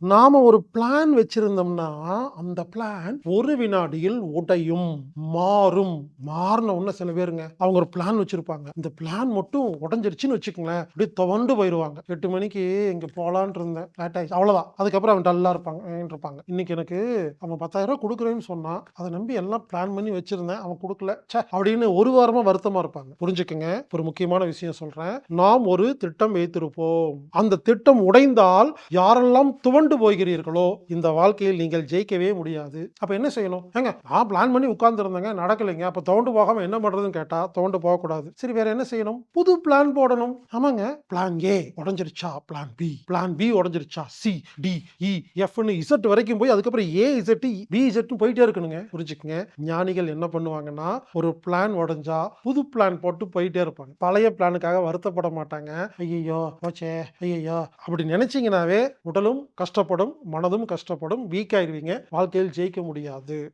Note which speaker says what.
Speaker 1: நாம ஒரு பிளான் வச்சிருந்தோம்னா அந்த பிளான் ஒரு வினாடியில் உடையும் மாறும். மாறின உடனே சில பேருங்க அவங்க ஒரு பிளான் வச்சிருப்பாங்க. இந்த பிளான் மட்டும் உடஞ்சிருச்சுன்னு வச்சுக்கோங்களேன் அப்படியே துவண்டு போயிடுவாங்க எட்டு மணிக்கு இங்க போலான்னு இருந்தேன். லேட் ஆயிடுச்சு. அவ்வளவுதான். அதுக்கப்புறம் அவன் டல்லா இருப்பாங்க இருப்பாங்க. இன்னைக்கு எனக்கு அவன் பத்தாயிரம் ரூபாய் கொடுக்குறேன்னு சொன்னான் அதை நம்பி எல்லாம் பிளான் பண்ணி வச்சிருந்தேன். அவன் கொடுக்கல. சே அப்படின்னு ஒரு வாரமா வருத்தமா இருப்பாங்க. புரிஞ்சுக்கங்க. ஒரு முக்கியமான விஷயம் சொல்றேன். நாம் ஒரு திட்டம் வைத்திருப்போம். அந்த திட்டம் உடைந்தால் யாரெல்லாம் துவண்டு போகிறீர்களோ இந்த வாழ்க்கையில் நீங்கள் ஜெயிக்கவே முடியாது. அப்ப என்ன செய்யணும்? ஏங்க நான் பிளான் பண்ணி உட்கார்ந்துருந்தேங்க நடக்கலைங்க. அப்ப தோண்டு போகாம என்ன பண்றதுன்னு கேட்டா தோண்டு போகக்கூடாது. சரி வேற என்ன செய்யணும்? புது பிளான் போடணும். ஆமாங்க பிளான் ஏ உடஞ்சிருச்சா? பிளான் பி பிளான் பி உடஞ்சிருச்சா? சி டி இ e, எஃப்னு இசட் வரைக்கும் போய் அதுக்கப்புறம் ஏ இசட் பி இசட்னு போயிட்டே இருக்கணுங்க. புரிஞ்சுக்கங்க? ஞானிகள் என்ன பண்ணுவாங்கன்னா ஒரு பிளான் உடஞ்சா புது பிளான் போட்டு போயிட்டே இருப்பாங்க. பழைய பிளானுக்காக வருத்தப்பட மாட்டாங்க. ஐயோ போச்சே ஐயோ அப்படி நினைச்சீங்கனாவே உடலும் கஷ்டம் கஷ்டப்படும் மனதும் கஷ்டப்படும் வீக் ஆயிடுவீங்க வாழ்க்கையில் ஜெயிக்க முடியாது.